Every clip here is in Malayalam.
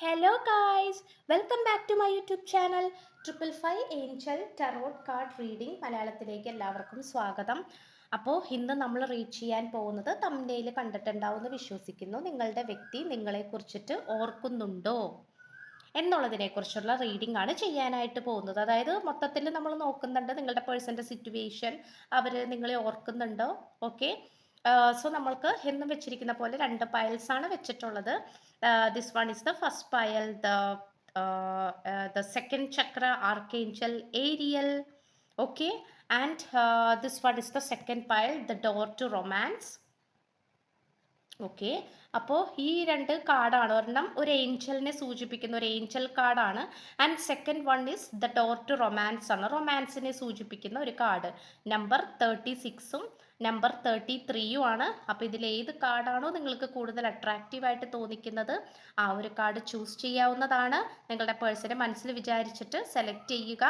Hello guys welcome back to my YouTube channel triple five angel tarot card reading മലയാളത്തിലേക്ക് എല്ലാവർക്കും സ്വാഗതം. അപ്പോൾ ഇന്ന് നമ്മൾ റീഡ് ചെയ്യാൻ പോകുന്നത് തമ്മിലയിൽ കണ്ടിട്ടുണ്ടാവുമെന്ന് വിശ്വസിക്കുന്നു. നിങ്ങളുടെ വ്യക്തി നിങ്ങളെക്കുറിച്ചിട്ട് ഓർക്കുന്നുണ്ടോ? എന്നുള്ളതിനെക്കുറിച്ചുള്ള റീഡിംഗ് ആണ് ചെയ്യാനായിട്ട് പോകുന്നത്. അതായത് മൊത്തത്തിൽ നമ്മൾ നോക്കുന്നുണ്ട് നിങ്ങളുടെ പേഴ്സന്റെ സിറ്റുവേഷൻ അവർ നിങ്ങളെ ഓർക്കുന്നുണ്ടോ? ഓക്കെ സോ നമ്മൾക്ക് എന്നും വെച്ചിരിക്കുന്ന പോലെ രണ്ട് പയൽസ് ആണ് വെച്ചിട്ടുള്ളത് this one is the first pile the the second chakra archangel Ariel okay and this one is the second pile the door to romance okay അപ്പോൾ ഈ രണ്ട് കാർഡാണ് ഒരെണ്ണം ഒരു ഏഞ്ചലിനെ സൂചിപ്പിക്കുന്ന ഒരു ഏഞ്ചൽ കാർഡാണ് and second one is the door to romance ആണ്. റൊമാൻസിനെ സൂചിപ്പിക്കുന്ന ഒരു കാർഡ് നമ്പർ തേർട്ടി സിക്സും നമ്പർ തേർട്ടി ത്രീയും ആണ്. അപ്പോൾ ഇതിൽ ഏത് കാർഡാണോ നിങ്ങൾക്ക് കൂടുതൽ അട്രാക്റ്റീവായിട്ട് തോന്നിക്കുന്നത് ആ ഒരു കാർഡ് ചൂസ് ചെയ്യാവുന്നതാണ്. നിങ്ങളുടെ പേഴ്സണെ മനസ്സിൽ വിചാരിച്ചിട്ട് സെലക്ട് ചെയ്യുക.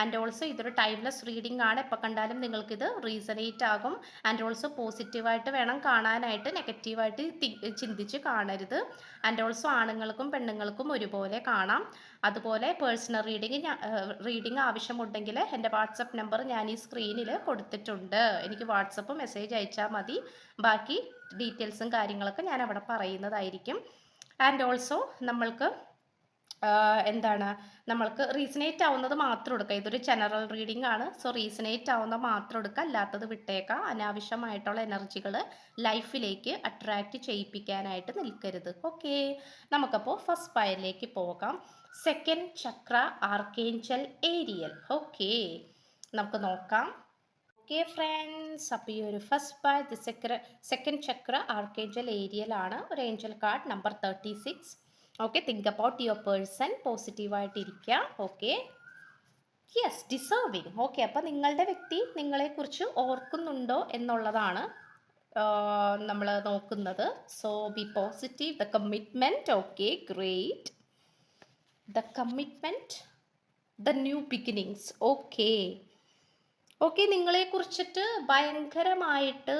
ആൻഡ് ഓൾസോ ഇതൊരു ടൈംലെസ് റീഡിംഗ് ആണ്. എപ്പോൾ കണ്ടാലും നിങ്ങൾക്കിത് റീസണേറ്റ് ആകും. ആൻഡ് ഓൾസോ പോസിറ്റീവായിട്ട് വേണം കാണാനായിട്ട് നെഗറ്റീവായിട്ട് ചിന്തിച്ച് കാണരുത്. ആൻഡ് ഓൾസോ ആണുങ്ങൾക്കും പെണ്ണുങ്ങൾക്കും ഒരുപോലെ കാണാം. അതുപോലെ പേഴ്സണൽ റീഡിംഗ് റീഡിംഗ് ആവശ്യമുണ്ടെങ്കിൽ എന്റെ വാട്സപ്പ് നമ്പർ ഞാൻ ഈ സ്ക്രീനിൽ കൊടുത്തിട്ടുണ്ട്. എനിക്ക് വാട്സപ്പ് മെസ്സേജ് അയച്ചാൽ മതി. ബാക്കി ഡീറ്റെയിൽസും കാര്യങ്ങളൊക്കെ ഞാൻ അവിടെ പറയുന്നതായിരിക്കും. ആൻഡ് ഓൾസോ നമ്മൾക്ക് എന്താണ് നമ്മൾക്ക് റീസണേറ്റ് ആവുന്നത് മാത്രം എടുക്കുക ഇതൊരു ജനറൽ റീഡിംഗ് ആണ്. സോ റീസണേറ്റ് ആവുന്ന മാത്രം എടുക്കുക അല്ലാത്തത് വിട്ടേക്കാം. അനാവശ്യമായിട്ടുള്ള എനർജികൾ ലൈഫിലേക്ക് അട്രാക്റ്റ് ചെയ്യിപ്പിക്കാനായിട്ട് നിൽക്കരുത്. ഓക്കെ നമുക്കപ്പോൾ ഫസ്റ്റ് പയലിലേക്ക് പോകാം. Second chakra archangel Ariel okay നമുക്ക് നോക്കാം. ഓക്കെ ഫ്രണ്ട്സ് അപ്പോൾ ഈ ഒരു ഫസ്റ്റ് പായ് സെക്കൻഡ് ചക്ര ആർക്കേഞ്ചൽ ഏരിയലാണ് ഒരു angel card number thirty six okay think about your person പോസിറ്റീവായിട്ടിരിക്കുക okay yes deserving okay അപ്പോൾ നിങ്ങളുടെ വ്യക്തി നിങ്ങളെക്കുറിച്ച് ഓർക്കുന്നുണ്ടോ എന്നുള്ളതാണ് നമ്മൾ നോക്കുന്നത്. So be positive the commitment okay great the commitment the new beginnings okay okay നിങ്ങളെക്കുറിച്ചിട്ട് ഭയങ്കരമായിട്ട്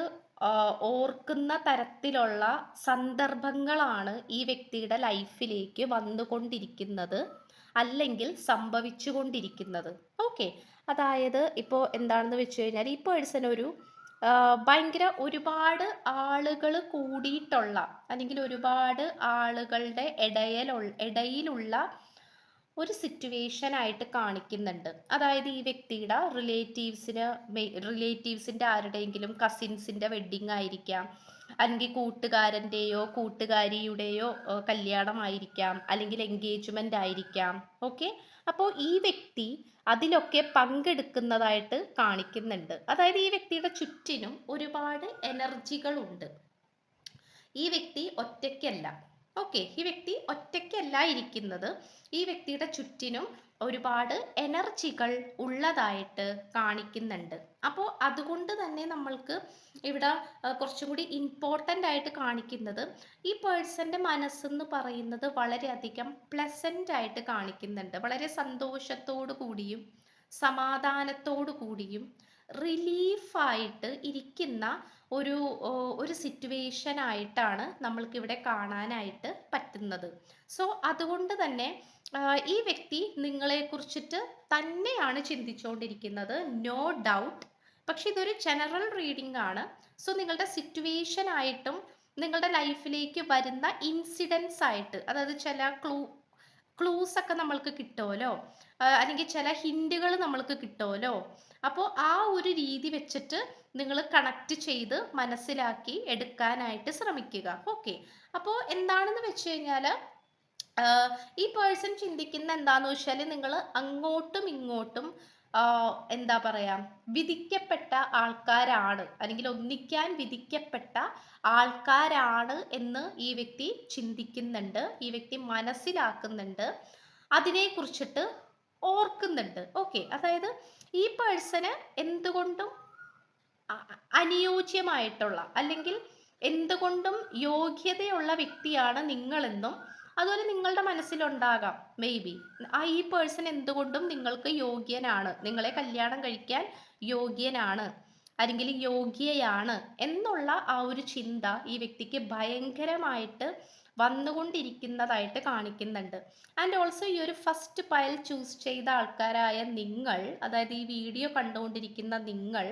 ഓർക്കുന്ന തരത്തിലുള്ള സന്ദർഭങ്ങളാണ് ഈ വ്യക്തിയുടെ ലൈഫിലേക്ക് വന്നുകൊണ്ടിരിക്കുന്നത് അല്ലെങ്കിൽ സംഭവിച്ചു കൊണ്ടിരിക്കുന്നത് ഓക്കെ അതായത് ഇപ്പോൾ എന്താണെന്ന് വെച്ച് കഴിഞ്ഞാൽ ഈ പേഴ്സൺ ഒരു ഭയങ്കര ഒരുപാട് ആളുകൾ കൂടിയിട്ടുള്ള അല്ലെങ്കിൽ ഒരുപാട് ആളുകളുടെ ഇടയിലുള്ള ഇടയിലുള്ള ഒരു സിറ്റുവേഷൻ ആയിട്ട് കാണിക്കുന്നുണ്ട്. അതായത് ഈ വ്യക്തിയുടെ റിലേറ്റീവ്സിന് റിലേറ്റീവ്സിന്റെ ആരുടെയെങ്കിലും കസിൻസിന്റെ വെഡ്ഡിങ് ആയിരിക്കാം. അല്ലെങ്കിൽ കൂട്ടുകാരന്റെയോ കൂട്ടുകാരിയുടെയോ കല്യാണമായിരിക്കാം. അല്ലെങ്കിൽ എൻഗേജ്മെന്റ് ആയിരിക്കാം. ഓക്കെ? അപ്പോൾ ഈ വ്യക്തി അതിലൊക്കെ പങ്കെടുക്കുന്നതായിട്ട് കാണിക്കുന്നുണ്ട്. അതായത് ഈ വ്യക്തിയുടെ ചുറ്റിനും ഒരുപാട് എനർജികളുണ്ട് ഈ വ്യക്തി ഒറ്റയ്ക്കല്ല. ഓക്കെ ഈ വ്യക്തി ഒറ്റയ്ക്കല്ല ഇരിക്കുന്നത്. ഈ വ്യക്തിയുടെ ചുറ്റിനും ഒരുപാട് എനർജികൾ ഉള്ളതായിട്ട് കാണിക്കുന്നുണ്ട്. അപ്പോൾ അതുകൊണ്ട് തന്നെ നമ്മൾക്ക് ഇവിടെ കുറച്ചും കൂടി ഇമ്പോർട്ടന്റ് ആയിട്ട് കാണിക്കുന്നത് ഈ പേഴ്സന്റെ മനസ്സെന്ന് പറയുന്നത് വളരെയധികം പ്ലസന്റ് ആയിട്ട് കാണിക്കുന്നുണ്ട്. വളരെ സന്തോഷത്തോടു കൂടിയും സമാധാനത്തോടു കൂടിയും റിലീഫായിട്ട് ഇരിക്കുന്ന ഒരു ഒരു സിറ്റുവേഷൻ ആയിട്ടാണ് നമ്മൾക്കിവിടെ കാണാനായിട്ട് പറ്റുന്നത്. സോ അതുകൊണ്ട് തന്നെ ഈ വ്യക്തി നിങ്ങളെക്കുറിച്ചിട്ട് തന്നെയാണ് ചിന്തിച്ചുകൊണ്ടിരിക്കുന്നത് നോ ഡൗട്ട്. പക്ഷെ ഇതൊരു ജനറൽ റീഡിംഗ് ആണ് സോ നിങ്ങളുടെ സിറ്റുവേഷൻ ആയിട്ടും നിങ്ങളുടെ ലൈഫിലേക്ക് വരുന്ന ഇൻസിഡൻസ് ആയിട്ട് അതായത് ചില ക്ലൂ ക്ലൂസ് ഒക്കെ നമ്മൾക്ക് കിട്ടുമല്ലോ. അല്ലെങ്കിൽ ചില ഹിൻഡുകൾ നമ്മൾക്ക് കിട്ടുമല്ലോ അപ്പോൾ ആ ഒരു രീതി വെച്ചിട്ട് നിങ്ങൾ കണക്ട് ചെയ്ത് മനസ്സിലാക്കി എടുക്കാനായിട്ട് ശ്രമിക്കുക. ഓക്കെ അപ്പോൾ എന്താണെന്ന് വെച്ച് കഴിഞ്ഞാൽ ഈ പേഴ്സൺ ചിന്തിക്കുന്ന എന്താണെന്ന് വെച്ചാൽ നിങ്ങൾ അങ്ങോട്ടും ഇങ്ങോട്ടും എന്താ പറയാ വിധിക്കപ്പെട്ട ആൾക്കാരാണ്. അല്ലെങ്കിൽ ഒന്നിക്കാൻ വിധിക്കപ്പെട്ട ആൾക്കാരാണ് എന്ന് ഈ വ്യക്തി ചിന്തിക്കുന്നുണ്ട് ഈ വ്യക്തി മനസ്സിലാക്കുന്നുണ്ട്. അതിനെക്കുറിച്ചിട്ട് ഓർക്കുന്നുണ്ട്. ഓക്കെ അതായത് ഈ പേഴ്സണ് എന്തുകൊണ്ടും അനുയോജ്യമായിട്ടുള്ള അല്ലെങ്കിൽ എന്തുകൊണ്ടും യോഗ്യതയുള്ള വ്യക്തിയാണ് നിങ്ങളെന്നും അതുപോലെ നിങ്ങളുടെ മനസ്സിലുണ്ടാകാം. മേ ബി ആ ഈ പേഴ്സൺ എന്തുകൊണ്ടും നിങ്ങൾക്ക് യോഗ്യനാണ്. നിങ്ങളെ കല്യാണം കഴിക്കാൻ യോഗ്യനാണ്. അല്ലെങ്കിൽ യോഗ്യയാണ് എന്നുള്ള ആ ഒരു ചിന്ത ഈ വ്യക്തിക്ക് ഭയങ്കരമായിട്ട് വന്നുകൊണ്ടിരിക്കുന്നതായിട്ട് കാണിക്കുന്നുണ്ട്. ആൻഡ് ഓൾസോ ഈ ഒരു ഫസ്റ്റ് പയൽ ചൂസ് ചെയ്ത ആൾക്കാരായ നിങ്ങൾ അതായത് ഈ വീഡിയോ കണ്ടുകൊണ്ടിരിക്കുന്ന നിങ്ങൾ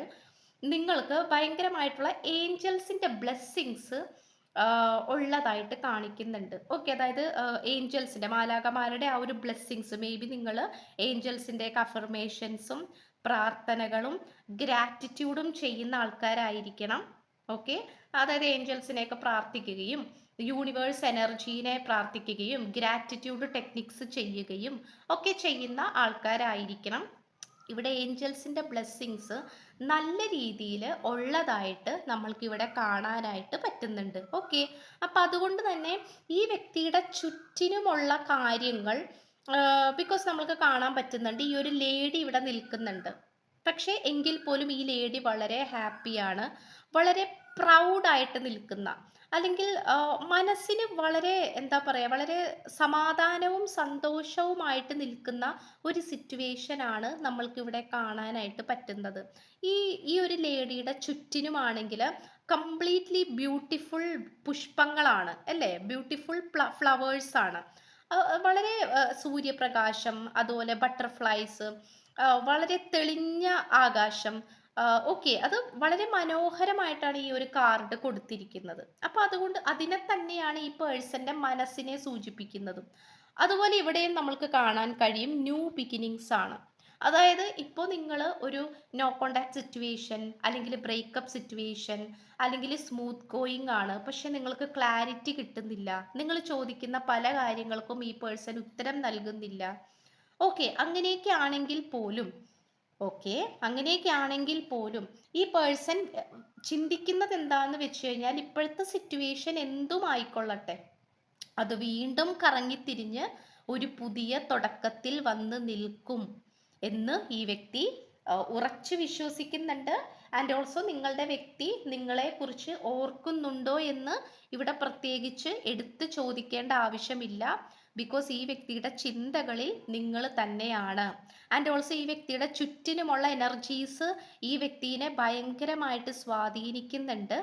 നിങ്ങൾക്ക് ഭയങ്കരമായിട്ടുള്ള ഏഞ്ചൽസിന്റെ ബ്ലെസ്സിങ്സ് ഉള്ളതായിട്ട് കാണിക്കുന്നുണ്ട്. ഓക്കെ അതായത് ഏഞ്ചൽസിന്റെ മാലാകമാരുടെ ആ ഒരു ബ്ലെസ്സിങ്സ് മേ ബി നിങ്ങൾ ഏഞ്ചൽസിന്റെ അഫർമേഷൻസും പ്രാർത്ഥനകളും ഗ്രാറ്റിറ്റ്യൂഡും ചെയ്യുന്ന ആൾക്കാരായിരിക്കണം. ഓക്കെ അതായത് ഏഞ്ചൽസിനെയൊക്കെ പ്രാർത്ഥിക്കുകയും യൂണിവേഴ്സ് എനർജീനെ പ്രാർത്ഥിക്കുകയും ഗ്രാറ്റിറ്റ്യൂഡ് ടെക്നിക്സ് ചെയ്യുകയും ഒക്കെ ചെയ്യുന്ന ആൾക്കാരായിരിക്കണം. ഇവിടെ ഏഞ്ചൽസിന്റെ ബ്ലെസ്സിങ്സ് നല്ല രീതിയിൽ ഉള്ളതായിട്ട് നമ്മൾക്ക് ഇവിടെ കാണാനായിട്ട് പറ്റുന്നുണ്ട്. ഓക്കെ അപ്പം അതുകൊണ്ട് തന്നെ ഈ വ്യക്തിയുടെ ചുറ്റിനുമുള്ള കാര്യങ്ങൾ ബിക്കോസ് നമ്മൾക്ക് കാണാൻ പറ്റുന്നുണ്ട്. ഈ ഒരു ലേഡി ഇവിടെ നിൽക്കുന്നുണ്ട്. പക്ഷേ എങ്കിൽ പോലും ഈ ലേഡി വളരെ ഹാപ്പിയാണ് വളരെ പ്രൗഡായിട്ട് നിൽക്കുന്ന. അല്ലെങ്കിൽ മനസ്സിന് വളരെ എന്താ പറയുക വളരെ സമാധാനവും സന്തോഷവുമായിട്ട് നിൽക്കുന്ന ഒരു സിറ്റുവേഷനാണ് നമ്മൾക്കിവിടെ കാണാനായിട്ട് പറ്റുന്നത്. ഈ ഈ ഒരു ലേഡിയുടെ ചുറ്റിനുമാണെങ്കിൽ കംപ്ലീറ്റ്ലി ബ്യൂട്ടിഫുൾ പുഷ്പങ്ങളാണ്. അല്ലേ? ബ്യൂട്ടിഫുൾ ഫ്ലവേഴ്സാണ് വളരെ സൂര്യപ്രകാശം അതുപോലെ ബട്ടർഫ്ലൈസ് വളരെ തെളിഞ്ഞ ആകാശം ഓക്കെ അത് വളരെ മനോഹരമായിട്ടാണ് ഈ ഒരു കാർഡ് കൊടുത്തിരിക്കുന്നത്. അപ്പോൾ അതുകൊണ്ട് അതിനെ തന്നെയാണ് ഈ പേഴ്സന്റെ മനസ്സിനെ സൂചിപ്പിക്കുന്നതും. അതുപോലെ ഇവിടെയും നമ്മൾക്ക് കാണാൻ കഴിയും ന്യൂ ബിഗിനിങ്സ് ആണ് അതായത് ഇപ്പോൾ നിങ്ങൾ ഒരു നോ കോണ്ടാക്ട് സിറ്റുവേഷൻ അല്ലെങ്കിൽ ബ്രേക്കപ്പ് സിറ്റുവേഷൻ അല്ലെങ്കിൽ സ്മൂത്ത് ഗോയിങ് ആണ്. പക്ഷെ നിങ്ങൾക്ക് ക്ലാരിറ്റി കിട്ടുന്നില്ല. നിങ്ങൾ ചോദിക്കുന്ന പല കാര്യങ്ങൾക്കും ഈ പേഴ്സൺ ഉത്തരം നൽകുന്നില്ല. ഓക്കെ അങ്ങനെയൊക്കെ ആണെങ്കിൽ പോലും ഓക്കെ അങ്ങനെയൊക്കെ ആണെങ്കിൽ പോലും ഈ പേഴ്സൺ ചിന്തിക്കുന്നത് എന്താന്ന് വെച്ച് കഴിഞ്ഞാൽ ഇപ്പോഴത്തെ സിറ്റുവേഷൻ എന്തും ആയിക്കൊള്ളട്ടെ. അത് വീണ്ടും കറങ്ങിത്തിരിഞ്ഞ് ഒരു പുതിയ തുടക്കത്തിൽ വന്ന് നിൽക്കും. എന്ന് ഈ വ്യക്തി ഉറച്ചു വിശ്വസിക്കുന്നുണ്ട്. ആൻഡ് ഓൾസോ നിങ്ങളുടെ വ്യക്തി നിങ്ങളെ കുറിച്ച് ഓർക്കുന്നുണ്ടോ എന്ന് ഇവിടെ പ്രത്യേകിച്ച് എടുത്ത് ചോദിക്കേണ്ട ആവശ്യമില്ല. ബിക്കോസ് ഈ വ്യക്തിയുടെ ചിന്തകളിൽ നിങ്ങൾ തന്നെയാണ്. ആൻഡ് ഓൾസോ ഈ വ്യക്തിയുടെ ചുറ്റിനുമുള്ള എനർജീസ് ഈ വ്യക്തിയെ ഭയങ്കരമായിട്ട് സ്വാധീനിക്കുന്നുണ്ട്.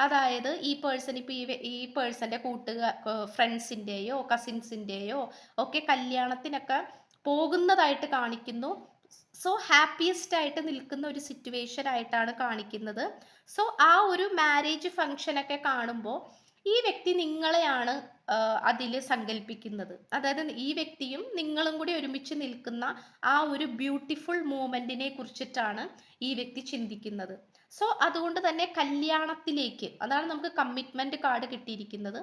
അതായത് ഈ പേഴ്സൺ ഇപ്പോൾ ഈ ഈ പേഴ്സന്റെ കൂട്ടുകാർ ഫ്രണ്ട്സിന്റെയോ കസിൻസിന്റെയോ ഒക്കെ കല്യാണത്തിനൊക്കെ പോകുന്നതായിട്ട് കാണിക്കുന്നു. സോ ഹാപ്പിയസ്റ്റ് ആയിട്ട് നിൽക്കുന്ന ഒരു സിറ്റുവേഷൻ ആയിട്ടാണ് കാണിക്കുന്നത്. സോ ആ ഒരു മാരേജ് ഫംഗ്ഷനൊക്കെ കാണുമ്പോൾ ഈ വ്യക്തി നിങ്ങളെയാണ് അതിൽ സങ്കല്പിക്കുന്നത് അതായത് ഈ വ്യക്തിയും നിങ്ങളും കൂടി ഒരുമിച്ച് നിൽക്കുന്ന ആ ഒരു ബ്യൂട്ടിഫുൾ മൂമെന്റിനെ കുറിച്ചിട്ടാണ് ഈ വ്യക്തി ചിന്തിക്കുന്നത്. സോ അതുകൊണ്ട് തന്നെ കല്യാണത്തിലേക്ക് അതാണ് നമുക്ക് കമ്മിറ്റ്മെന്റ് കാർഡ് കിട്ടിയിരിക്കുന്നത്.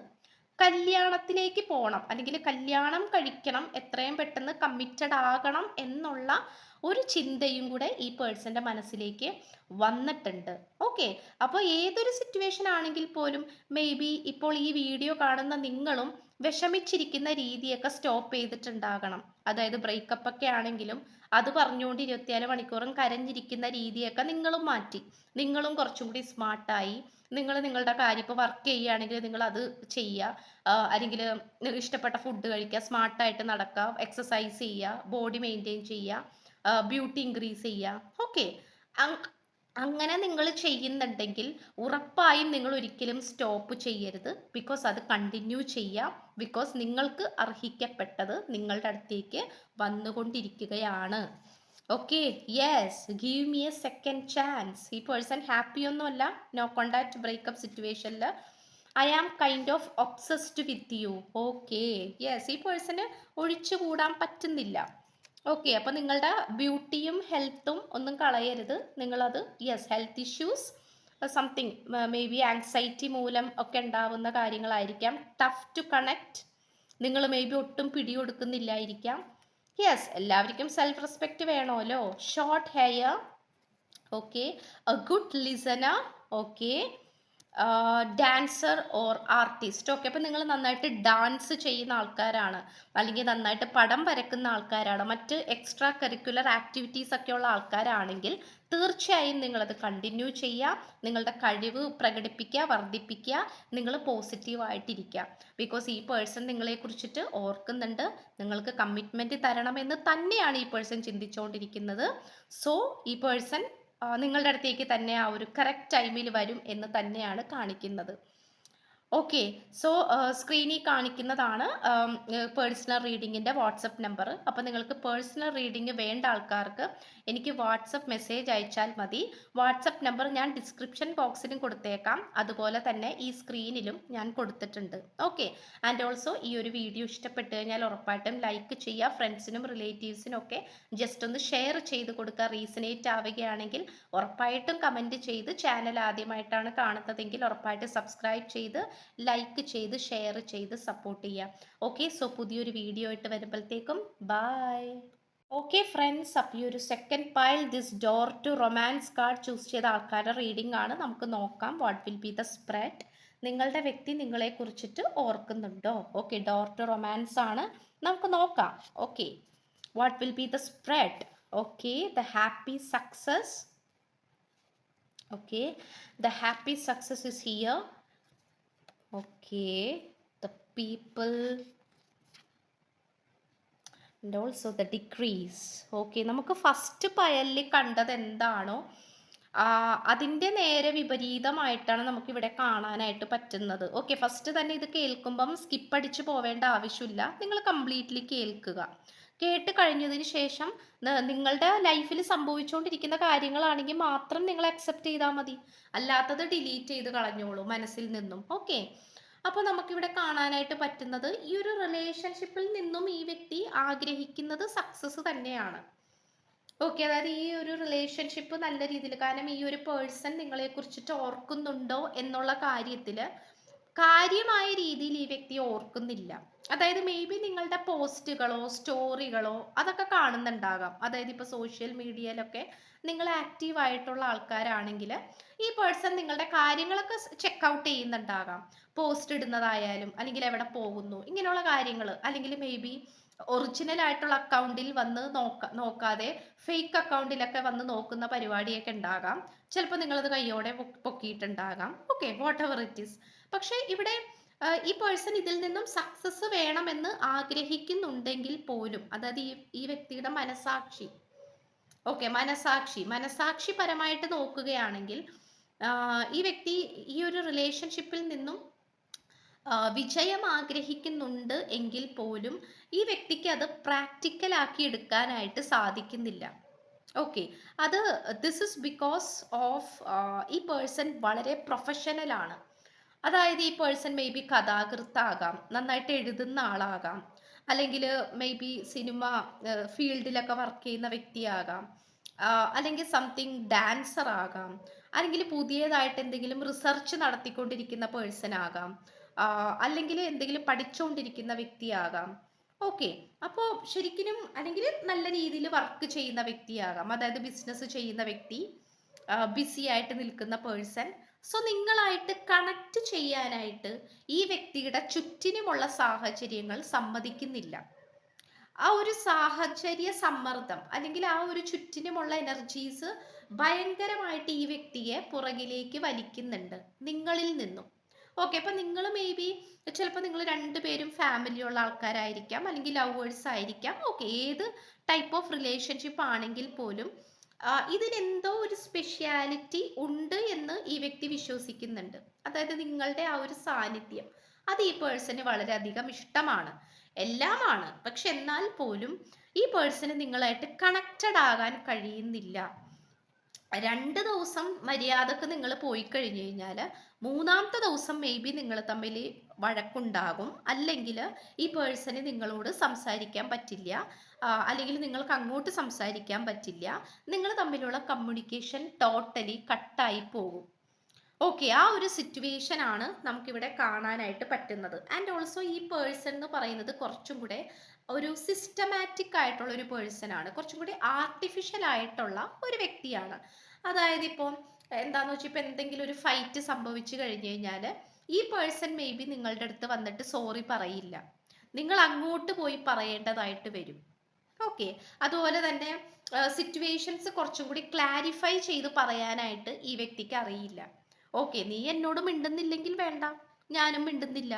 കല്യാണത്തിലേക്ക് പോകണം അല്ലെങ്കിൽ കല്യാണം കഴിക്കണം എത്രയും പെട്ടെന്ന് കമ്മിറ്റഡ് ആകണം എന്നുള്ള ഒരു ചിന്തയും കൂടെ ഈ പേഴ്സന്റെ മനസ്സിലേക്ക് വന്നിട്ടുണ്ട്. ഓക്കെ അപ്പോൾ ഏതൊരു സിറ്റുവേഷൻ ആണെങ്കിൽ പോലും മേ ബി ഇപ്പോൾ ഈ വീഡിയോ കാണുന്ന നിങ്ങളും വിഷമിച്ചിരിക്കുന്ന രീതിയൊക്കെ സ്റ്റോപ്പ് ചെയ്തിട്ടുണ്ടാകണം. അതായത് ബ്രേക്കപ്പ് ഒക്കെ ആണെങ്കിലും അത് പറഞ്ഞുകൊണ്ട് ഇരുപത്തിനാല് മണിക്കൂറും കരഞ്ഞിരിക്കുന്ന രീതിയൊക്കെ നിങ്ങളും മാറ്റി. നിങ്ങളും കുറച്ചും കൂടി സ്മാർട്ടായി നിങ്ങൾ നിങ്ങളുടെ കാര്യം ഇപ്പോൾ വർക്ക് ചെയ്യുകയാണെങ്കിൽ നിങ്ങൾ അത് ചെയ്യുക അല്ലെങ്കിൽ ഇഷ്ടപ്പെട്ട ഫുഡ് കഴിക്കുക സ്മാർട്ടായിട്ട് നടക്കുക എക്സസൈസ് ചെയ്യുക ബോഡി മെയിന്റെയിൻ ചെയ്യുക ബ്യൂട്ടി ഇൻക്രീസ് ചെയ്യുക. ഓക്കെ അങ്ങനെ നിങ്ങൾ ചെയ്യുന്നുണ്ടെങ്കിൽ ഉറപ്പായും നിങ്ങൾ ഒരിക്കലും സ്റ്റോപ്പ് ചെയ്യരുത്. ബിക്കോസ് അത് കണ്ടിന്യൂ ചെയ്യാം ബിക്കോസ് നിങ്ങൾക്ക് അർഹിക്കപ്പെട്ടത് നിങ്ങളുടെ അടുത്തേക്ക് വന്നുകൊണ്ടിരിക്കുകയാണ്. Okay yes give me a second chance ഈ പേഴ്സൺ ഹാപ്പി ഒന്നുമല്ല നോ കോണ്ടാക്ട് ബ്രേക്കപ്പ് സിറ്റുവേഷനിൽ I am kind of obsessed with you okay yes ഈ പേഴ്സണ് ഒഴിച്ചുകൂടാൻ പറ്റുന്നില്ല. ഓക്കെ അപ്പോൾ നിങ്ങളുടെ ബ്യൂട്ടിയും ഹെൽത്തും ഒന്നും കളയരുത്. നിങ്ങളത് yes health issues something may be anxiety മൂലം ഒക്കെ ഉണ്ടാവുന്ന കാര്യങ്ങളായിരിക്കാം. ടഫ് ടു കണക്ട് നിങ്ങൾ മേ ബി ഒട്ടും പിടികൊടുക്കുന്നില്ലായിരിക്കാം. യെസ് എല്ലാവർക്കും സെൽഫ് റെസ്പെക്റ്റ് വേണമല്ലോ. Short hair okay a good listener okay dancer or artist okay അപ്പം നിങ്ങൾ നന്നായിട്ട് ഡാൻസ് ചെയ്യുന്ന ആൾക്കാരാണ്. അല്ലെങ്കിൽ നന്നായിട്ട് പടം വരക്കുന്ന ആൾക്കാരാണ്. മറ്റ് എക്സ്ട്രാ കരിക്കുലർ ആക്ടിവിറ്റീസ് ഒക്കെ ഉള്ള ആൾക്കാരാണെങ്കിൽ തീർച്ചയായും നിങ്ങളത് കണ്ടിന്യൂ ചെയ്യുക. നിങ്ങളുടെ കഴിവ് പ്രകടിപ്പിക്കുക വർദ്ധിപ്പിക്കുക നിങ്ങൾ പോസിറ്റീവായിട്ടിരിക്കുക ബിക്കോസ് ഈ പേഴ്സൺ നിങ്ങളെ കുറിച്ചിട്ട് ഓർക്കുന്നുണ്ട്. നിങ്ങൾക്ക് കമ്മിറ്റ്മെന്റ് തരണമെന്ന് തന്നെയാണ് ഈ പേഴ്സൺ ചിന്തിച്ചുകൊണ്ടിരിക്കുന്നത് സോ ഈ പേഴ്സൺ നിങ്ങളുടെ അടുത്തേക്ക് തന്നെ ആ ഒരു കറക്റ്റ് ടൈമിൽ വരും എന്ന് തന്നെയാണ് കാണിക്കുന്നത്. ഓക്കെ സോ സ്ക്രീനിൽ കാണിക്കുന്നതാണ് പേഴ്സണൽ റീഡിങ്ങിന്റെ വാട്സപ്പ് നമ്പർ അപ്പോൾ നിങ്ങൾക്ക് പേഴ്സണൽ റീഡിങ് വേണ്ട ആൾക്കാർക്ക് എനിക്ക് വാട്സപ്പ് മെസ്സേജ് അയച്ചാൽ മതി. വാട്സപ്പ് നമ്പർ ഞാൻ ഡിസ്ക്രിപ്ഷൻ ബോക്സിലും കൊടുത്തേക്കാം. അതുപോലെ തന്നെ ഈ സ്ക്രീനിലും ഞാൻ കൊടുത്തിട്ടുണ്ട്. ഓക്കെ ആൻഡ് ഓൾസോ ഈ ഒരു വീഡിയോ ഇഷ്ടപ്പെട്ട് കഴിഞ്ഞാൽ ഉറപ്പായിട്ടും ലൈക്ക് ചെയ്യുക. ഫ്രണ്ട്സിനും റിലേറ്റീവ്സിനും ഒക്കെ ജസ്റ്റ് ഒന്ന് ഷെയർ ചെയ്ത് കൊടുക്കുക. റീസണേറ്റ് ആവുകയാണെങ്കിൽ ഉറപ്പായിട്ടും കമന്റ് ചെയ്ത് ചാനൽ ആദ്യമായിട്ടാണ് കാണുന്നതെങ്കിൽ ഉറപ്പായിട്ട് സബ്സ്ക്രൈബ് ചെയ്ത് ലൈക്ക് ചെയ്ത് ഷെയർ ചെയ്ത് സപ്പോർട്ട് ചെയ്യുക ഓക്കെ സോ പുതിയൊരു വീഡിയോ ആയിട്ട് വരുമ്പോഴത്തേക്കും ബായ് ഓക്കെ ഫ്രണ്ട്സ് അപ്പോൾ ഈ ഒരു second pile this door to romance card choose ചെയ്ത ആൾക്കാരുടെ റീഡിംഗ് ആണ്. നമുക്ക് നോക്കാം what will be the spread നിങ്ങളുടെ വ്യക്തി നിങ്ങളെ കുറിച്ചിട്ട് ഓർക്കുന്നുണ്ടോ? ഓക്കെ ഡോർ ടു റൊമാൻസ് ആണ്. നമുക്ക് നോക്കാം. Okay what will be the spread okay the happy success okay the happy success is here. Okay. The people. And also the decrease okay നമുക്ക് ഫസ്റ്റ് പയലിൽ കണ്ടത് എന്താണോ? അതിന്റെ നേരെ വിപരീതമായിട്ടാണ് നമുക്ക് ഇവിടെ കാണാനായിട്ട് പറ്റുന്നത്. ഓക്കെ ഫസ്റ്റ് തന്നെ ഇത് കേൾക്കുമ്പം സ്കിപ്പ് അടിച്ച് പോവേണ്ട ആവശ്യമില്ല. നിങ്ങൾ കംപ്ലീറ്റ്ലി കേൾക്കുക. കേട്ട് കഴിഞ്ഞതിന് ശേഷം നിങ്ങളുടെ ലൈഫിൽ സംഭവിച്ചുകൊണ്ടിരിക്കുന്ന കാര്യങ്ങളാണെങ്കിൽ മാത്രം നിങ്ങൾ അക്സെപ്റ്റ് ചെയ്താൽ മതി. അല്ലാത്തത് ഡിലീറ്റ് ചെയ്ത് കളഞ്ഞോളൂ മനസ്സിൽ നിന്നും. ഓക്കെ അപ്പോൾ നമുക്കിവിടെ കാണാനായിട്ട് പറ്റുന്നത് ഈ ഒരു റിലേഷൻഷിപ്പിൽ നിന്നും ഈ വ്യക്തി ആഗ്രഹിക്കുന്നത് സക്സസ് തന്നെയാണ്. ഓക്കെ അതായത് ഈ ഒരു റിലേഷൻഷിപ്പ് നല്ല രീതിയിൽ കാരണം ഈ ഒരു പേഴ്സൺ നിങ്ങളെ കുറിച്ചിട്ട് ഓർക്കുന്നുണ്ടോ എന്നുള്ള കാര്യത്തിൽ കാര്യമായ രീതിയിൽ ഈ വ്യക്തി ഓർക്കുന്നില്ല. അതായത് മേ ബി നിങ്ങളുടെ പോസ്റ്റുകളോ സ്റ്റോറികളോ അതൊക്കെ കാണുന്നുണ്ടാകാം. അതായത് ഇപ്പോൾ സോഷ്യൽ മീഡിയയിലൊക്കെ നിങ്ങൾ ആക്റ്റീവ് ആയിട്ടുള്ള ആൾക്കാരാണെങ്കിൽ ഈ പേഴ്സൺ നിങ്ങളുടെ കാര്യങ്ങളൊക്കെ ചെക്ക് ഔട്ട് ചെയ്യുന്നുണ്ടാകാം. പോസ്റ്റ് ഇടുന്നതായാലും അല്ലെങ്കിൽ എവിടെ പോകുന്നു ഇങ്ങനെയുള്ള കാര്യങ്ങൾ. അല്ലെങ്കിൽ മേ ബി ഒറിജിനൽ ആയിട്ടുള്ള അക്കൗണ്ടിൽ വന്ന് നോക്ക നോക്കാതെ ഫേക്ക് അക്കൗണ്ടിലൊക്കെ വന്ന് നോക്കുന്ന പരിപാടിയൊക്കെ ഉണ്ടാകാം. ചിലപ്പോൾ നിങ്ങളത് കയ്യോടെ പൊക്കിയിട്ടുണ്ടാകാം. Okay whatever it is പക്ഷേ ഇവിടെ ഈ പേഴ്സൺ ഇതിൽ നിന്നും സക്സസ് വേണമെന്ന് ആഗ്രഹിക്കുന്നുണ്ടെങ്കിൽ പോലും അതായത് ഈ ഈ വ്യക്തിയുടെ മനസാക്ഷി ഓക്കെ മനസാക്ഷി മനസാക്ഷിപരമായിട്ട് നോക്കുകയാണെങ്കിൽ ഈ വ്യക്തി ഈ ഒരു റിലേഷൻഷിപ്പിൽ നിന്നും വിജയം ആഗ്രഹിക്കുന്നുണ്ട് എങ്കിൽ പോലും ഈ വ്യക്തിക്ക് അത് പ്രാക്ടിക്കൽ ആക്കി എടുക്കാനായിട്ട് സാധിക്കുന്നില്ല. ഓക്കെ അത് ദിസ് ഇസ് ബിക്കോസ് ഓഫ് ഈ പേഴ്സൺ വളരെ പ്രൊഫഷണലാണ് ആണ്. അതായത് ഈ പേഴ്സൺ മേ ബി കഥാകൃത്താകാം നന്നായിട്ട് എഴുതുന്ന ആളാകാം അല്ലെങ്കിൽ മേ ബി സിനിമ ഫീൽഡിലൊക്കെ വർക്ക് ചെയ്യുന്ന വ്യക്തിയാകാം അല്ലെങ്കിൽ സംതിങ് ഡാൻസർ ആകാം അല്ലെങ്കിൽ പുതിയതായിട്ട് എന്തെങ്കിലും റിസർച്ച് നടത്തിക്കൊണ്ടിരിക്കുന്ന പേഴ്സൺ ആകാം അല്ലെങ്കിൽ എന്തെങ്കിലും പഠിച്ചുകൊണ്ടിരിക്കുന്ന വ്യക്തിയാകാം. ഓക്കെ അപ്പോൾ ശരിക്കും അല്ലെങ്കിൽ നല്ല രീതിയിൽ വർക്ക് ചെയ്യുന്ന വ്യക്തിയാകാം അതായത് ബിസിനസ് ചെയ്യുന്ന വ്യക്തി ബിസി ആയിട്ട് നിൽക്കുന്ന പേഴ്സൺ സോ നിങ്ങളായിട്ട് കണക്ട് ചെയ്യാനായിട്ട് ഈ വ്യക്തിയുടെ ചുറ്റിനുമുള്ള സാഹചര്യങ്ങൾ സമ്മതിക്കുന്നില്ല. ആ ഒരു സാഹചര്യ സമ്മർദ്ദം അല്ലെങ്കിൽ ആ ഒരു ചുറ്റിനുമുള്ള എനർജീസ് ഭയങ്കരമായിട്ട് ഈ വ്യക്തിയെ പുറകിലേക്ക് വലിക്കുന്നുണ്ട് നിങ്ങളിൽ നിന്നും. ഓക്കെ അപ്പൊ നിങ്ങൾ മേ ബി ചിലപ്പോൾ നിങ്ങൾ രണ്ടുപേരും ഫാമിലിയുള്ള ആൾക്കാരായിരിക്കാം അല്ലെങ്കിൽ ലവേഴ്സ് ആയിരിക്കാം. ഓക്കെ ഏത് ടൈപ്പ് ഓഫ് റിലേഷൻഷിപ്പ് ആണെങ്കിൽ പോലും ഇതിനെന്തോ ഒരു സ്പെഷ്യാലിറ്റി ഉണ്ട് എന്ന് ഈ വ്യക്തി വിശ്വസിക്കുന്നുണ്ട്. അതായത് നിങ്ങളുടെ ആ ഒരു സാന്നിധ്യം. അത് ഈ പേഴ്സന് വളരെയധികം ഇഷ്ടമാണ്. എല്ലാമാണ്. പക്ഷെ എന്നാൽ പോലും ഈ പേഴ്സന് നിങ്ങളായിട്ട് കണക്റ്റഡ് ആകാൻ കഴിയുന്നില്ല. രണ്ട് ദിവസം മര്യാദയ്ക്ക് നിങ്ങൾ പോയി കഴിഞ്ഞു കഴിഞ്ഞാൽ മൂന്നാമത്തെ ദിവസം മേ ബി നിങ്ങൾ തമ്മിൽ വഴക്കുണ്ടാകും. അല്ലെങ്കിൽ ഈ പേഴ്സണ് നിങ്ങളോട് സംസാരിക്കാൻ പറ്റില്ല. അല്ലെങ്കിൽ നിങ്ങൾക്ക് അങ്ങോട്ട് സംസാരിക്കാൻ പറ്റില്ല. നിങ്ങൾ തമ്മിലുള്ള കമ്മ്യൂണിക്കേഷൻ ടോട്ടലി കട്ടായി പോകും. ഓക്കെ ആ ഒരു സിറ്റുവേഷൻ ആണ് നമുക്കിവിടെ കാണാനായിട്ട് പറ്റുന്നത്. ആൻഡ് ഓൾസോ ഈ പേഴ്സൺ എന്ന് പറയുന്നത് കുറച്ചും കൂടെ ഒരു സിസ്റ്റമാറ്റിക് ആയിട്ടുള്ള ഒരു പേഴ്സൺ ആണ്. കുറച്ചും കൂടി ആർട്ടിഫിഷ്യൽ ആയിട്ടുള്ള ഒരു വ്യക്തിയാണ്. അതായത് ഇപ്പോൾ എന്താന്ന് വെച്ചാൽ ഇപ്പം എന്തെങ്കിലും ഒരു ഫൈറ്റ് സംഭവിച്ചു കഴിഞ്ഞു കഴിഞ്ഞാൽ ഈ പേഴ്സൺ മേ ബി നിങ്ങളുടെ അടുത്ത് വന്നിട്ട് സോറി പറയില്ല. നിങ്ങൾ അങ്ങോട്ട് പോയി പറയേണ്ടതായിട്ട് വരും. ഓക്കെ അതുപോലെ തന്നെ സിറ്റുവേഷൻസ് കുറച്ചും കൂടി ക്ലാരിഫൈ ചെയ്ത് പറയാനായിട്ട് ഈ വ്യക്തിക്ക് അറിയില്ല. ഓക്കെ നീ എന്നോട് മിണ്ടുന്നില്ലെങ്കിൽ വേണ്ട. ഞാനും മിണ്ടുന്നില്ല.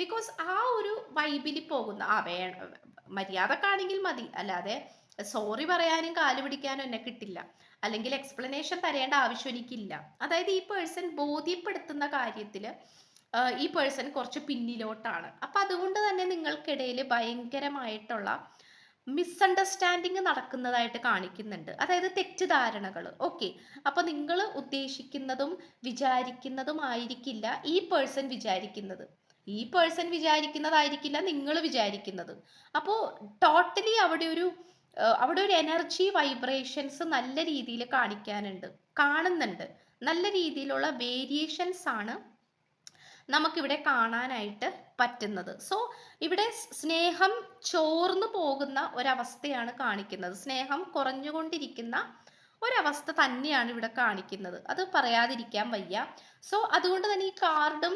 ബിക്കോസ് ആ ഒരു വൈബിൽ പോകുന്ന ആ വേണം മര്യാദക്കാണെങ്കിൽ മതി. അല്ലാതെ സോറി പറയാനും കാൽ പിടിക്കാനും എന്നെ കിട്ടില്ല. അല്ലെങ്കിൽ എക്സ്പ്ലനേഷൻ തരേണ്ട ആവശ്യം എനിക്കില്ല. അതായത് ഈ പേഴ്സൺ ബോധ്യപ്പെടുത്തുന്ന കാര്യത്തിൽ ഈ പേഴ്സൺ കുറച്ച് പിന്നിലോട്ടാണ്. അപ്പം അതുകൊണ്ട് തന്നെ നിങ്ങൾക്കിടയിൽ ഭയങ്കരമായിട്ടുള്ള മിസ്അണ്ടർസ്റ്റാൻഡിങ് നടക്കുന്നതായിട്ട് കാണിക്കുന്നുണ്ട്. അതായത് തെറ്റിദ്ധാരണകൾ ഓക്കെ അപ്പൊ നിങ്ങൾ ഉദ്ദേശിക്കുന്നതും വിചാരിക്കുന്നതും ആയിരിക്കില്ല ഈ പേഴ്സൺ വിചാരിക്കുന്നത്. ഈ പേഴ്സൺ വിചാരിക്കുന്നതായിരിക്കില്ല നിങ്ങൾ വിചാരിക്കുന്നത്. അപ്പോൾ ടോട്ടലി അവിടെ ഒരു അവിടെ ഒരു എനർജി വൈബ്രേഷൻസ് നല്ല രീതിയിൽ കാണിക്കാനുണ്ട് കാണുന്നുണ്ട്. നല്ല രീതിയിലുള്ള വേരിയേഷൻസ് ആണ് നമുക്കിവിടെ കാണാനായിട്ട് പറ്റുന്നത്. സോ ഇവിടെ സ്നേഹം ചോർന്നു പോകുന്ന ഒരവസ്ഥയാണ് കാണിക്കുന്നത്. സ്നേഹം കുറഞ്ഞുകൊണ്ടിരിക്കുന്ന ഒരവസ്ഥ തന്നെയാണ് ഇവിടെ കാണിക്കുന്നത്. അത് പറയാതിരിക്കാൻ വയ്യ. സോ അതുകൊണ്ട് തന്നെ ഈ കാർഡും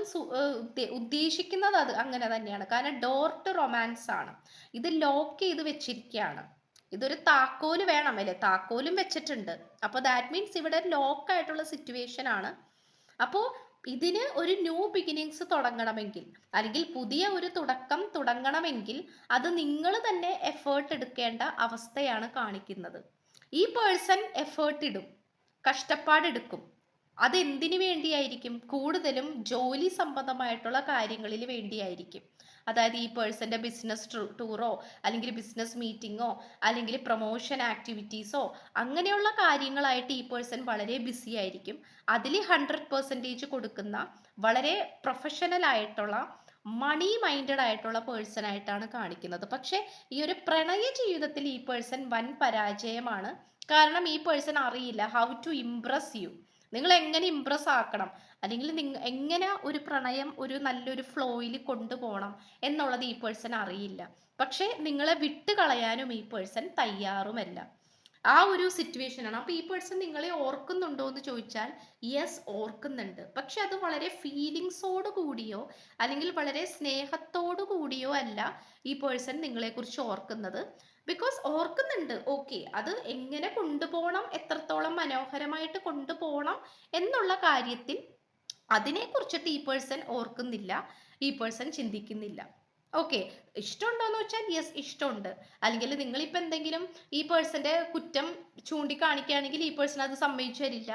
ഉദ്ദേശിക്കുന്നത് അത് അങ്ങനെ തന്നെയാണ്. കാരണം ഡോർ ടു റൊമാൻസ് ആണ്. ഇത് ലോക്ക് ചെയ്ത് വെച്ചിരിക്കുകയാണ് ഇതൊരു താക്കോൽ വേണം അല്ലേ? താക്കോലും വെച്ചിട്ടുണ്ട്. അപ്പോൾ ദാറ്റ് മീൻസ് ഇവിടെ ലോക്ക് ആയിട്ടുള്ള സിറ്റുവേഷൻ ആണ്. അപ്പോൾ ഇതിന് ഒരു ന്യൂ ബിഗിനിങ്സ് തുടങ്ങണമെങ്കിൽ അല്ലെങ്കിൽ പുതിയ ഒരു തുടക്കം തുടങ്ങണമെങ്കിൽ അത് നിങ്ങൾ തന്നെ എഫേർട്ട് എടുക്കേണ്ട അവസ്ഥയാണ് കാണിക്കുന്നത്. ഈ പേഴ്സൺ എഫേർട്ട് ഇടും കഷ്ടപ്പാടെടുക്കും അതെന്തിനു വേണ്ടിയായിരിക്കും? കൂടുതലും ജോലി സംബന്ധമായിട്ടുള്ള കാര്യങ്ങളിൽ വേണ്ടിയായിരിക്കും. അതായത് ഈ പേഴ്സന്റെ ബിസിനസ് ടൂറോ അല്ലെങ്കിൽ ബിസിനസ് മീറ്റിങ്ങോ അല്ലെങ്കിൽ പ്രൊമോഷൻ ആക്ടിവിറ്റീസോ അങ്ങനെയുള്ള കാര്യങ്ങളായിട്ട് ഈ പേഴ്സൺ വളരെ ബിസി ആയിരിക്കും. അതിൽ ഹൺഡ്രഡ് പെർസെന്റേജ് കൊടുക്കുന്ന വളരെ പ്രൊഫഷണൽ ആയിട്ടുള്ള മണി മൈൻഡഡ് ആയിട്ടുള്ള പേഴ്സൺ ആയിട്ടാണ് കാണിക്കുന്നത്. പക്ഷേ ഈ ഒരു പ്രണയ ജീവിതത്തിൽ ഈ പേഴ്സൺ വൻ പരാജയമാണ്. കാരണം ഈ പേഴ്സൺ അറിയില്ല ഹൗ ടു ഇംപ്രസ് യു നിങ്ങൾ എങ്ങനെ ഇംപ്രസ് ആക്കണം? അല്ലെങ്കിൽ നിങ്ങ എങ്ങനെ ഒരു പ്രണയം ഒരു നല്ലൊരു ഫ്ലോയിൽ കൊണ്ടുപോകണം എന്നുള്ളത് ഈ പേഴ്സൺ അറിയില്ല. പക്ഷേ നിങ്ങളെ വിട്ട് കളയാനും ഈ പേഴ്സൺ തയ്യാറുമല്ല. ആ ഒരു സിറ്റുവേഷൻ ആണ്. അപ്പോൾ ഈ പേഴ്സൺ നിങ്ങളെ ഓർക്കുന്നുണ്ടോ എന്ന് ചോദിച്ചാൽ യെസ് ഓർക്കുന്നുണ്ട്. പക്ഷെ അത് വളരെ ഫീലിങ്സോട് കൂടിയോ അല്ലെങ്കിൽ വളരെ സ്നേഹത്തോടു കൂടിയോ അല്ല ഈ പേഴ്സൺ നിങ്ങളെക്കുറിച്ച് ഓർക്കുന്നത്. ബിക്കോസ് ഓർക്കുന്നുണ്ട് ഓക്കെ അത് എങ്ങനെ കൊണ്ടുപോകണം എത്രത്തോളം മനോഹരമായിട്ട് കൊണ്ടുപോകണം എന്നുള്ള കാര്യത്തിൽ അതിനെക്കുറിച്ചിട്ട് ഈ പേഴ്സൺ ഓർക്കുന്നില്ല ഈ പേഴ്സൺ ചിന്തിക്കുന്നില്ല. ഓക്കെ ഇഷ്ടമുണ്ടോയെന്ന് വെച്ചാൽ യെസ് ഇഷ്ടമുണ്ട്. അല്ലെങ്കിൽ നിങ്ങൾ നിങ്ങളിപ്പോൾ എന്തെങ്കിലും ഈ പേഴ്സന്റെ കുറ്റം ചൂണ്ടിക്കാണിക്കുകയാണെങ്കിൽ ഈ പേഴ്സൺ അത് സമ്മതിച്ചു തരില്ല.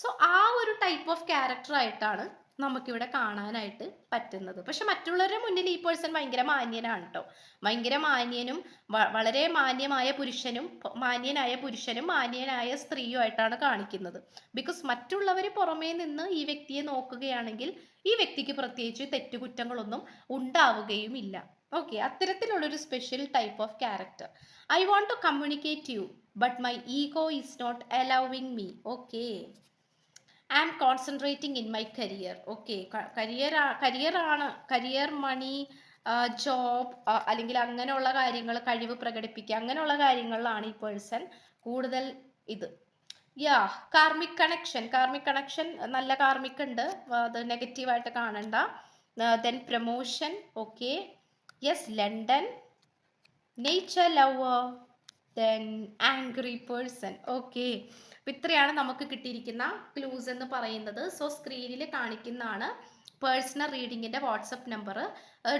സോ ആ ഒരു ടൈപ്പ് ഓഫ് ക്യാരക്ടർ ആയിട്ടാണ് നമുക്കിവിടെ കാണാനായിട്ട് പറ്റുന്നത്. പക്ഷെ മറ്റുള്ളവരുടെ മുന്നിൽ ഈ പേഴ്സൺ ഭയങ്കര മാന്യനാണ് കേട്ടോ ഭയങ്കര മാന്യനും വളരെ മാന്യമായ പുരുഷനും മാന്യനായ പുരുഷനും മാന്യനായ സ്ത്രീയും ആയിട്ടാണ് കാണിക്കുന്നത്. ബിക്കോസ് മറ്റുള്ളവർ പുറമേ നിന്ന് ഈ വ്യക്തിയെ നോക്കുകയാണെങ്കിൽ ഈ വ്യക്തിക്ക് പ്രത്യേകിച്ച് തെറ്റുകുറ്റങ്ങളൊന്നും ഉണ്ടാവുകയും ഇല്ല ഓക്കെ അത്തരത്തിലുള്ളൊരു special type of character I won't to communicate you but my ego is not allowing me okay I am concentrating in my career okay career ആണ്. കരിയർ മണി ജോബ് അല്ലെങ്കിൽ അങ്ങനെയുള്ള കാര്യങ്ങൾ കഴിവ് പ്രകടിപ്പിക്കുക അങ്ങനെയുള്ള കാര്യങ്ങളിലാണ് ഈ പേഴ്സൺ കൂടുതൽ ഇത്. Yeah karmic connection karmic connection നല്ല കാർമിക് ഉണ്ട്. അത് നെഗറ്റീവായിട്ട് കാണണ്ട. Then promotion okay yes London nature lover then angry person okay അപ്പം ഇത്രയാണ് നമുക്ക് കിട്ടിയിരിക്കുന്ന ക്ലൂസ് എന്ന് പറയുന്നത്. സോ സ്ക്രീനിൽ കാണിക്കുന്നതാണ് പേഴ്സണൽ റീഡിങ്ങിന്റെ വാട്സപ്പ് നമ്പർ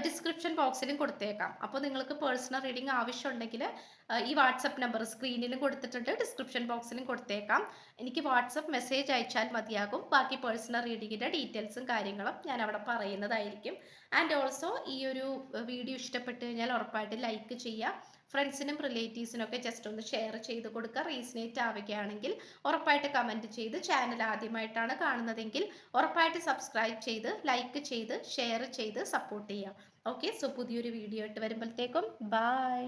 ഡിസ്ക്രിപ്ഷൻ ബോക്സിലും കൊടുത്തേക്കാം. അപ്പോൾ നിങ്ങൾക്ക് പേഴ്സണൽ റീഡിംഗ് ആവശ്യമുണ്ടെങ്കിൽ ഈ വാട്സപ്പ് നമ്പർ സ്ക്രീനിലും കൊടുത്തിട്ടുണ്ട്. ഡിസ്ക്രിപ്ഷൻ ബോക്സിലും കൊടുത്തേക്കാം. എനിക്ക് വാട്സപ്പ് മെസ്സേജ് അയച്ചാൽ മതിയാകും. ബാക്കി പേഴ്സണൽ റീഡിങ്ങിന്റെ ഡീറ്റെയിൽസും കാര്യങ്ങളും ഞാൻ അവിടെ പറയുന്നതായിരിക്കും. ആൻഡ് ഓൾസോ ഈ ഒരു വീഡിയോ ഇഷ്ടപ്പെട്ട് കഴിഞ്ഞാൽ ഉറപ്പായിട്ട് ലൈക്ക് ചെയ്യുക. ഫ്രണ്ട്സിനും റിലേറ്റീവ്സിനും ഒക്കെ ജസ്റ്റ് ഒന്ന് ഷെയർ ചെയ്ത് കൊടുക്കുക റീസിനേറ്റ് ആവുകയാണെങ്കിൽ ഉറപ്പായിട്ട് കമന്റ് ചെയ്ത് ചാനൽ ആദ്യമായിട്ടാണ് കാണുന്നതെങ്കിൽ ഉറപ്പായിട്ട് സബ്സ്ക്രൈബ് ചെയ്ത് ലൈക്ക് ചെയ്ത് ഷെയർ ചെയ്ത് സപ്പോർട്ട് ചെയ്യുക ഓക്കെ സോ പുതിയൊരു വീഡിയോ ആയിട്ട് വരുമ്പോഴത്തേക്കും ബായ്